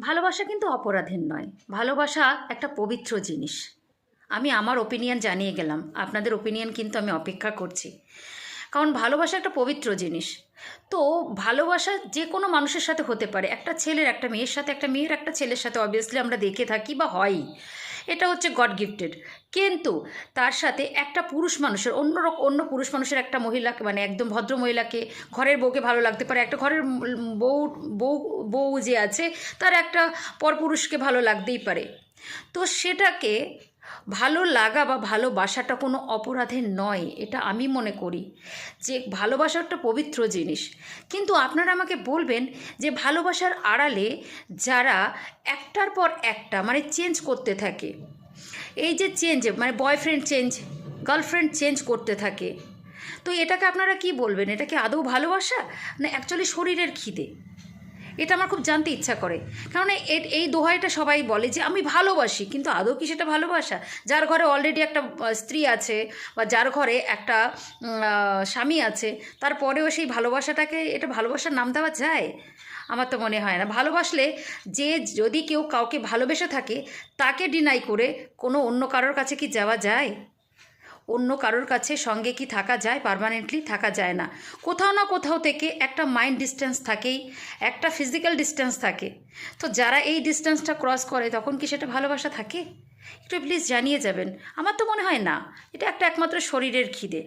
ভালোবাসা কিন্তু অপরাধের নয়। ভালোবাসা একটা পবিত্র জিনিস। আমি আমার ওপিনিয়ন জানিয়ে গেলাম। আপনাদের ওপিনিয়ন কিন্তু আমি অপেক্ষা করছি। কারণ ভালোবাসা একটা পবিত্র জিনিস। তো ভালোবাসা যে কোনো মানুষের সাথে হতে পারে। একটা ছেলের একটা মেয়ের সাথে, একটা মেয়ের একটা ছেলের সাথে অবভিয়াসলি আমরা দেখে থাকি বা হয়ই। এটা হচ্ছে গড গিফটেড। কিন্তু তার সাথে একটা পুরুষ মানুষের, অন্য অন্য পুরুষ মানুষের একটা মহিলাকে মানে একদম ভদ্র মহিলাকে ঘরের বউকে ভালো লাগতে পারে, একটা ঘরের বউ বউ বউ যে আছে, তার একটা পরপুরুষকে ভালো লাগতেই পারে। তো সেটাকে ভালো লাগা বা ভালোবাসাটা কোনো অপরাধের নয়, এটা আমি মনে করি। যে ভালোবাসা একটা পবিত্র জিনিস। কিন্তু আপনারা আমাকে বলবেন যে ভালোবাসার আড়ালে যারা একটার পর একটা মানে চেঞ্জ করতে থাকে, এই যে চেঞ্জ মানে বয়ফ্রেন্ড চেঞ্জ গার্লফ্রেন্ড চেঞ্জ করতে থাকে, তো এটাকে আপনারা কি বলবেন? এটা কি আদৌ ভালোবাসা? না অ্যাকচুয়ালি শরীরের খিদে? এটা আমার খুব জানতে ইচ্ছা করে। কারণ এই দোহাইটা সবাই বলে যে, আমি ভালোবাসি, কিন্তু আদৌ কি সেটা ভালোবাসা? যার ঘরে অলরেডি একটা স্ত্রী আছে বা যার ঘরে একটা স্বামী আছে, তারপরেও সেই ভালোবাসাটাকে, এটা ভালোবাসার নাম দেওয়া যায়? আমার তো মনে হয় না। ভালোবাসলে যে যদি কেউ কাউকে ভালোবেসে থাকে, তাকে ডিনাই করে কোনো অন্য কারোর কাছে কি যাওয়া যায়? অন্য কারোর কাছে সঙ্গে কি থাকা যায়? পারমানেন্টলি থাকা যায় না। কোথাও না কোথাও থেকে একটা মাইন্ড ডিস্টেন্স থাকেই, একটা ফিজিক্যাল ডিস্টেন্স থাকে। তো যারা এই ডিস্টেন্সটা ক্রস করে, তখন কি সেটা ভালোবাসা থাকে? একটু প্লিজ জানিয়ে যাবেন। আমার তো মনে হয় না, এটা একটা একমাত্র শরীরের খিদে।